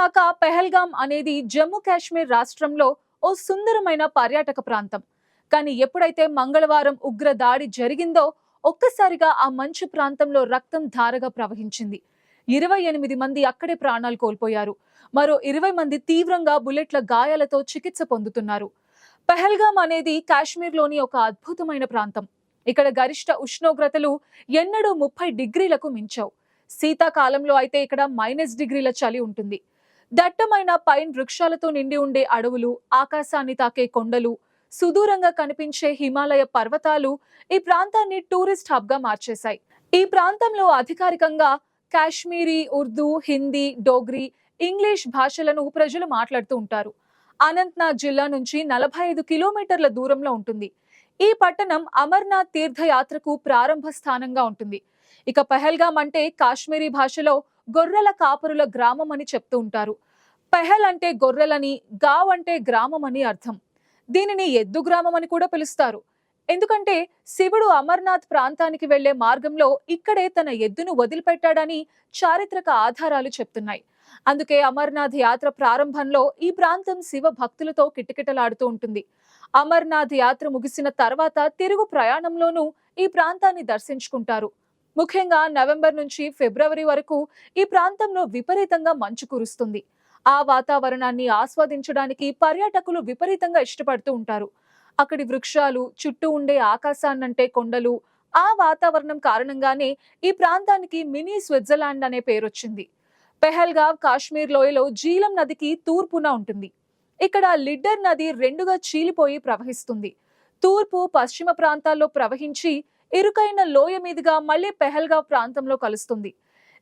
మొన్నటి దాకా పెహల్గాం అనేది జమ్మూ కాశ్మీర్ రాష్ట్రంలో ఓ సుందరమైన పర్యాటక ప్రాంతం. కానీ ఎప్పుడైతే మంగళవారం ఉగ్ర దాడి జరిగిందో ఒక్కసారిగా ఆ మంచు ప్రాంతంలో రక్తం ధారగా ప్రవహించింది. ఇరవై ఎనిమిది మంది అక్కడే ప్రాణాలు కోల్పోయారు. మరో ఇరవై మంది తీవ్రంగా బుల్లెట్ల గాయాలతో చికిత్స పొందుతున్నారు. పెహల్గాం అనేది కాశ్మీర్లోని ఒక అద్భుతమైన ప్రాంతం. ఇక్కడ గరిష్ట ఉష్ణోగ్రతలు ఎన్నడూ ముప్పై డిగ్రీలకు మించవు. శీతాకాలంలో అయితే ఇక్కడ మైనస్ డిగ్రీల చలి ఉంటుంది. దట్టమైన పైన్ వృక్షాలతో నిండి ఉండే అడవులు ఆకాశాన్ని తాకే కొండలు సుదూరంగా కనిపించే హిమాలయ పర్వతాలు ఈ ప్రాంతాన్ని టూరిస్ట్ హబ్గా మార్చేశాయి. ఈ ప్రాంతంలో అధికారికంగా కాశ్మీరీ ఉర్దూ హిందీ డోగ్రీ ఇంగ్లీష్ భాషలను ప్రజలు మాట్లాడుతూ ఉంటారు. అనంతనాగ్ జిల్లా నుంచి నలభై ఐదు కిలోమీటర్ల దూరంలో ఉంటుంది. ఈ పట్టణం అమర్నాథ్ తీర్థయాత్రకు ప్రారంభ స్థానంగా ఉంటుంది. ఇక పహల్గామ్ అంటే కాశ్మీరీ భాషలో గొర్రెల కాపరుల గ్రామం అని చెప్తూ ఉంటారు. పెహల్ అంటే గొర్రెలని గావ్ అంటే గ్రామం అని అర్థం. దీనిని ఎద్దు గ్రామం అని కూడా పిలుస్తారు. ఎందుకంటే శివుడు అమర్నాథ్ ప్రాంతానికి వెళ్ళే మార్గంలో ఇక్కడే తన ఎద్దును వదిలిపెట్టాడని చారిత్రక ఆధారాలు చెప్తున్నాయి. అందుకే అమర్నాథ్ యాత్ర ప్రారంభంలో ఈ ప్రాంతం శివ భక్తులతో కిటకిటలాడుతూ ఉంటుంది. అమర్నాథ్ యాత్ర ముగిసిన తర్వాత తిరుగు ప్రయాణంలోనూ ఈ ప్రాంతాన్ని దర్శించుకుంటారు. ముఖ్యంగా నవంబర్ నుంచి ఫిబ్రవరి వరకు ఈ ప్రాంతంలో విపరీతంగా మంచు కురుస్తుంది. ఆ వాతావరణాన్ని ఆస్వాదించడానికి పర్యాటకులు విపరీతంగా ఇష్టపడుతూ ఉంటారు. అక్కడి వృక్షాలు చుట్టూ ఉండే ఆకాశాన్నంటే కొండలు ఆ వాతావరణం కారణంగానే ఈ ప్రాంతానికి మినీ స్విట్జర్లాండ్ అనే పేరొచ్చింది పెహల్గావ్ కాశ్మీర్ లోయలో జీలం నదికి తూర్పున ఉంటుంది. ఇక్కడ లిడ్డర్ నది రెండుగా చీలిపోయి ప్రవహిస్తుంది. తూర్పు పశ్చిమ ప్రాంతాల్లో ప్రవహించి ఇరుకైన లోయ మీదుగా మళ్ళీ పెహల్గా ప్రాంతంలో కలుస్తుంది.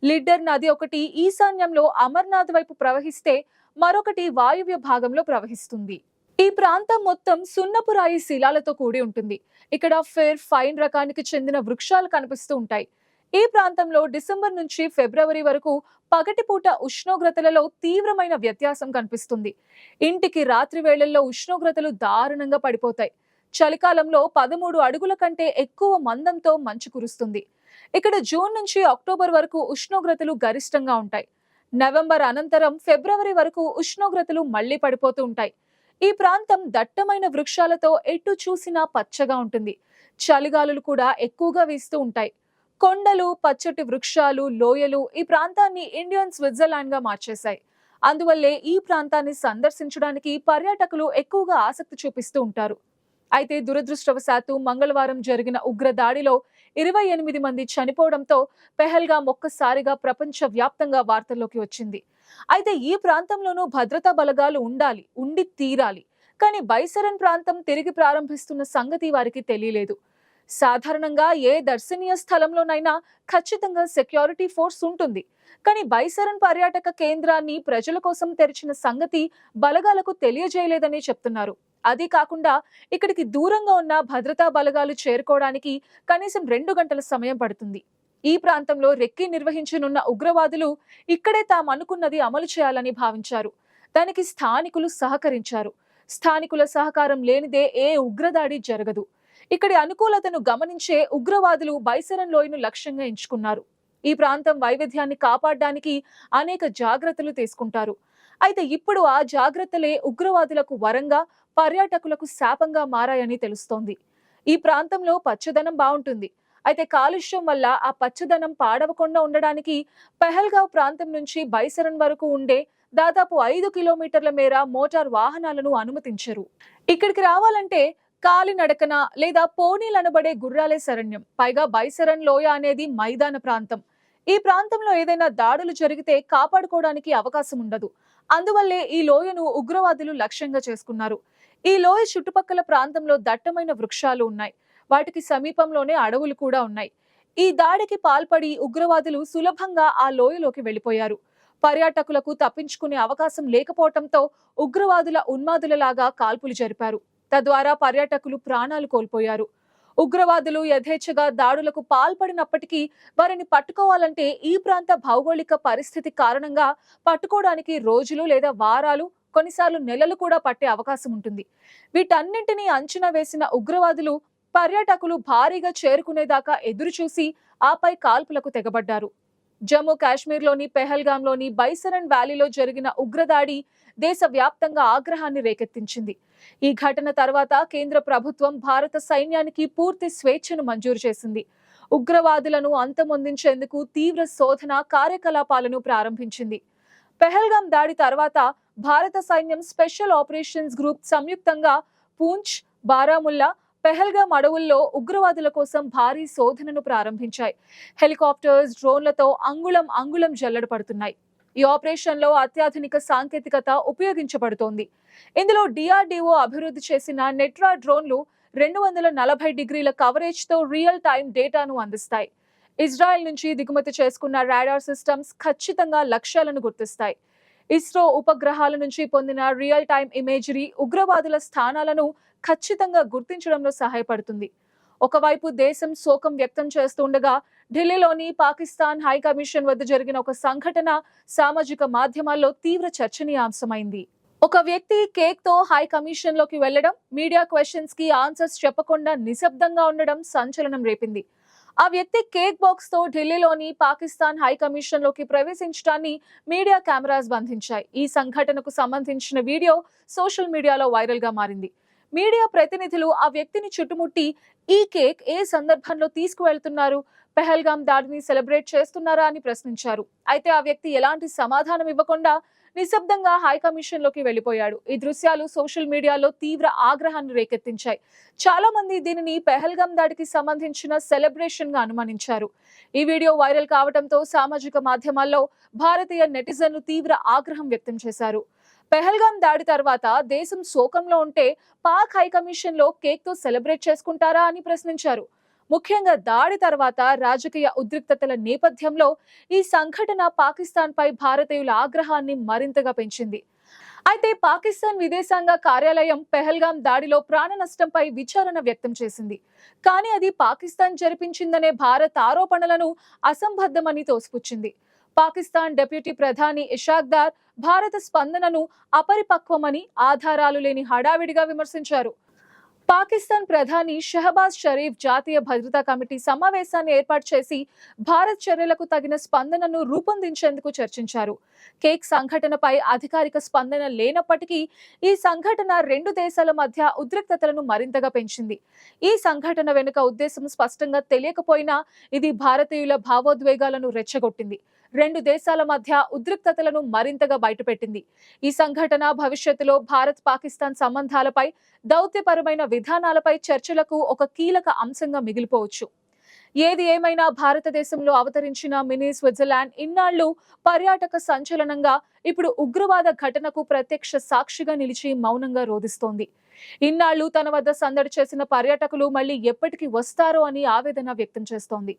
లిడ్డర్ నది ఒకటి ఈశాన్యంలో అమర్నాథ్ వైపు ప్రవహిస్తే మరొకటి వాయువ్య భాగంలో ప్రవహిస్తుంది. ఈ ప్రాంతం మొత్తం సున్నపురాయి శిలాలతో కూడి ఉంటుంది. ఇక్కడ ఫెర్ ఫైన్ రకానికి చెందిన వృక్షాలు కనిపిస్తూ ఉంటాయి. ఈ ప్రాంతంలో డిసెంబర్ నుంచి ఫిబ్రవరి వరకు పగటిపూట ఉష్ణోగ్రతలలో తీవ్రమైన వ్యత్యాసం కనిపిస్తుంది. ఇంటికి రాత్రి వేళల్లో ఉష్ణోగ్రతలు దారుణంగా పడిపోతాయి. చలికాలంలో పదమూడు అడుగుల కంటే ఎక్కువ మందంతో మంచు కురుస్తుంది. ఇక్కడ జూన్ నుంచి అక్టోబర్ వరకు ఉష్ణోగ్రతలు గరిష్టంగా ఉంటాయి. నవంబర్ అనంతరం ఫిబ్రవరి వరకు ఉష్ణోగ్రతలు మళ్ళీ పడిపోతూ ఉంటాయి. ఈ ప్రాంతం దట్టమైన వృక్షాలతో ఎటు చూసినా పచ్చగా ఉంటుంది. చలిగాలులు కూడా ఎక్కువగా వీస్తూ ఉంటాయి. కొండలు పచ్చటి వృక్షాలు లోయలు ఈ ప్రాంతాన్ని ఇండియన్ స్విట్జర్లాండ్గా మార్చేశాయి. అందువల్లే ఈ ప్రాంతాన్ని సందర్శించడానికి పర్యాటకులు ఎక్కువగా ఆసక్తి చూపిస్తూ ఉంటారు. అయితే దురదృష్టవశాత్తు మంగళవారం జరిగిన ఉగ్ర దాడిలో ఇరవై ఎనిమిది మంది చనిపోవడంతో పెహల్గా ఒక్కసారిగా ప్రపంచ వ్యాప్తంగా వార్తల్లోకి వచ్చింది. అయితే ఈ ప్రాంతంలోనూ భద్రతా బలగాలు ఉండాలి ఉండి తీరాలి. కానీ బైసరన్ ప్రాంతం తిరిగి ప్రారంభిస్తున్న సంగతి వారికి తెలియలేదు. సాధారణంగా ఏ దర్శనీయ స్థలంలోనైనా ఖచ్చితంగా సెక్యూరిటీ ఫోర్స్ ఉంటుంది. కానీ బైసరన్ పర్యాటక కేంద్రాన్ని ప్రజల కోసం తెరిచిన సంగతి బలగాలకు తెలియజేయలేదని చెప్తున్నారు. అది కాకుండా ఇక్కడికి దూరంగా ఉన్న భద్రతా బలగాలు చేరుకోవడానికి కనీసం రెండు గంటల సమయం పడుతుంది. ఈ ప్రాంతంలో రెక్కి నిర్వహించనున్న ఉగ్రవాదులు ఇక్కడే తాము అనుకున్నది అమలు చేయాలని భావించారు. దానికి స్థానికులు సహకరించారు. స్థానికుల సహకారం లేనిదే ఏ ఉగ్రదాడి జరగదు. ఇక్కడి అనుకూలతను గమనించే ఉగ్రవాదులు బైసరన్ లోయను లక్ష్యంగా ఎంచుకున్నారు. ఈ ప్రాంతం వైవిధ్యాన్ని కాపాడడానికి అనేక జాగ్రత్తలు తీసుకుంటారు. అయితే ఇప్పుడు ఆ జాగ్రత్తలే ఉగ్రవాదులకు వరంగా పర్యాటకులకు శాపంగా మారాయని తెలుస్తోంది. ఈ ప్రాంతంలో పచ్చదనం బాగుంటుంది అయితే కాలుష్యం వల్ల ఆ పచ్చదనం పాడవకుండా ఉండడానికి పెహల్గావ్ ప్రాంతం నుంచి బైసరన్ వరకు ఉండే దాదాపు ఐదు కిలోమీటర్ల మేర మోటార్ వాహనాలను అనుమతించరు. ఇక్కడికి రావాలంటే కాలినడకన లేదా పోనీలనబడే గుర్రాలే శరణ్యం. పైగా బైసరన్ లోయ అనేది మైదాన ప్రాంతం. ఈ ప్రాంతంలో ఏదైనా దాడులు జరిగితే కాపాడుకోవడానికి అవకాశం ఉండదు. అందువల్లే ఈ లోయను ఉగ్రవాదులు లక్ష్యంగా చేసుకున్నారు. ఈ లోయ చుట్టుపక్కల ప్రాంతంలో దట్టమైన వృక్షాలు ఉన్నాయి. వాటికి సమీపంలోనే అడవులు కూడా ఉన్నాయి. ఈ దాడికి పాల్పడి ఉగ్రవాదులు సులభంగా ఆ లోయలోకి వెళ్ళిపోయారు పర్యాటకులకు తప్పించుకునే అవకాశం లేకపోవటంతో ఉగ్రవాదుల ఉన్మాదులలాగా కాల్పులు జరిపారు. తద్వారా పర్యాటకులు ప్రాణాలు కోల్పోయారు. ఉగ్రవాదులు యథేచ్ఛగా దాడులకు పాల్పడినప్పటికీ వారిని పట్టుకోవాలంటే ఈ ప్రాంత భౌగోళిక పరిస్థితి కారణంగా పట్టుకోవడానికి రోజులు లేదా వారాలు కొన్నిసార్లు నెలలు కూడా పట్టే అవకాశం ఉంటుంది. వీటన్నింటినీ అంచనా వేసిన ఉగ్రవాదులు పర్యాటకులు భారీగా చేరుకునేదాకా ఎదురుచూసి ఆపై కాల్పులకు తెగబడ్డారు. జమ్మూ కాశ్మీర్లోని పెహల్గాంలోని బైసరన్ వ్యాలీలో జరిగిన ఉగ్రదాడి దేశవ్యాప్తంగా ఆగ్రహాన్ని రేకెత్తించింది. ఈ ఘటన తర్వాత కేంద్ర ప్రభుత్వం భారత సైన్యానికి పూర్తి స్వేచ్ఛను మంజూరు చేసింది. ఉగ్రవాదులను అంతమొందించేందుకు తీవ్ర శోధన కార్యకలాపాలను ప్రారంభించింది. పెహల్గాం దాడి తర్వాత భారత సైన్యం స్పెషల్ ఆపరేషన్స్ గ్రూప్ సంయుక్తంగా పూంచ్ బారాముల్లా పెహల్గామ్ అడవుల్లో ఉగ్రవాదుల కోసం భారీ శోధనను ప్రారంభించాయి. హెలికాప్టర్స్ డ్రోన్లతో అంగుళం అంగుళం జల్లెడ పడుతున్నాయి ఈ ఆపరేషన్లో అత్యాధునిక సాంకేతికత ఉపయోగించబడుతోంది. ఇందులో డిఆర్డీఓ అభివృద్ధి చేసిన నెట్రా డ్రోన్లు రెండు వందల నలభై డిగ్రీల కవరేజ్తో రియల్ టైం డేటాను అందిస్తాయి. ఇజ్రాయెల్ నుంచి దిగుమతి చేసుకున్న రాడార్ సిస్టమ్స్ ఖచ్చితంగా లక్ష్యాలను గుర్తిస్తాయి. ఇస్రో ఉపగ్రహాల నుంచి పొందిన రియల్ టైం ఇమేజరీ ఉగ్రవాదుల స్థానాలను ఖచ్చితంగా గుర్తించడంలో సహాయపడుతుంది. ఒకవైపు దేశం శోకం వ్యక్తం చేస్తుండగా ఢిల్లీలోని పాకిస్తాన్ హై కమిషన్ వద్ద జరిగిన ఒక సంఘటన సామాజిక మాధ్యమాల్లో తీవ్ర చర్చనీయాంశమైంది. ఒక వ్యక్తి కేక్తో హై కమిషన్లోకి వెళ్ళడం మీడియా క్వశ్చన్స్కి ఆన్సర్స్ చెప్పకుండా నిశ్శబ్దంగా ఉండడం సంచలనం రేపింది. ఆ వ్యక్తి కేక్ బాక్స్తో ఢిల్లీలోని పాకిస్తాన్ హై కమిషన్లోకి ప్రవేశించడాన్ని మీడియా కెమెరాస్ బంధించాయి. ఈ సంఘటనకు సంబంధించిన వీడియో సోషల్ మీడియాలో వైరల్గా మారింది. మీడియా ప్రతినిధులు ఆ వ్యక్తిని చుట్టుముట్టి ఈ కేక్ ఏ సందర్భంలో తీసుకువెళ్తున్నారు పెహల్గాం దాడిని సెలబ్రేట్ చేస్తున్నారా అని ప్రశ్నించారు. అయితే ఆ వ్యక్తి ఎలాంటి సమాధానం ఇవ్వకుండా నిశ్శబ్దంగా హైకమిషన్లోకి వెళ్ళిపోయాడు ఈ దృశ్యాలు సోషల్ మీడియాలో తీవ్ర ఆగ్రహాన్ని రేకెత్తించాయి. చాలా మంది దీనిని పెహల్గాం దాడికి సంబంధించిన సెలబ్రేషన్గా అనుమానించారు. ఈ వీడియో వైరల్ కావడంతో సామాజిక మాధ్యమాల్లో భారతీయ నెటిజన్లు తీవ్ర ఆగ్రహం వ్యక్తం చేశారు. పెహల్గాం దాడి తర్వాత దేశం శోకంలో ఉంటే పాక్ హైకమిషన్లో కేక్తో సెలబ్రేట్ చేసుకుంటారా అని ప్రశ్నించారు. ముఖ్యంగా దాడి తర్వాత రాజకీయ ఉద్రిక్తతల నేపథ్యంలో ఈ సంఘటన పాకిస్తాన్ పై భారతీయుల ఆగ్రహాన్ని మరింతగా పెంచింది. అయితే పాకిస్తాన్ విదేశాంగ కార్యాలయం పెహల్గాం దాడిలో ప్రాణ నష్టంపై విచారణ వ్యక్తం చేసింది. కానీ అది పాకిస్తాన్ జరిపించిందనే భారత్ ఆరోపణలను అసంబద్ధమని తోసిపుచ్చింది. పాకిస్తాన్ డిప్యూటీ ప్రధాని ఇషాక్దార్ భారత స్పందనను అపరిపక్వమని ఆధారాలు లేని హడావిడిగా విమర్శించారు. పాకిస్తాన్ ప్రధాని షహబాజ్ షరీఫ్ జాతీయ భద్రతా కమిటీ సమావేశాన్ని ఏర్పాటు చేసి భారత్ చర్యలకు తగిన స్పందనను రూపొందించేందుకు చర్చించారు. కేక్ సంఘటనపై అధికారిక స్పందన లేనప్పటికీ ఈ సంఘటన రెండు దేశాల మధ్య ఉద్రిక్తతలను మరింతగా పెంచింది. ఈ సంఘటన వెనుక ఉద్దేశం స్పష్టంగా తెలియకపోయినా ఇది భారతీయుల భావోద్వేగాలను రెచ్చగొట్టింది. రెండు దేశాల మధ్య ఉద్రిక్తతలను మరింతగా బయటపెట్టింది. ఈ సంఘటన భవిష్యత్తులో భారత్ పాకిస్తాన్ సంబంధాలపై దౌత్యపరమైన విధానాలపై చర్చలకు ఒక కీలక అంశంగా మిగిలిపోవచ్చు. ఏది ఏమైనా భారతదేశంలో అవతరించిన మినీ స్విట్జర్లాండ్ ఇన్నాళ్ళు పర్యాటక సంచలనంగా ఇప్పుడు ఉగ్రవాద ఘటనకు ప్రత్యక్ష సాక్షిగా నిలిచి మౌనంగా రోధిస్తోంది. ఇన్నాళ్ళు తన వద్ద సందడి చేసిన పర్యాటకులు మళ్ళీ ఎప్పటికి వస్తారో అని ఆవేదన వ్యక్తం చేస్తోంది.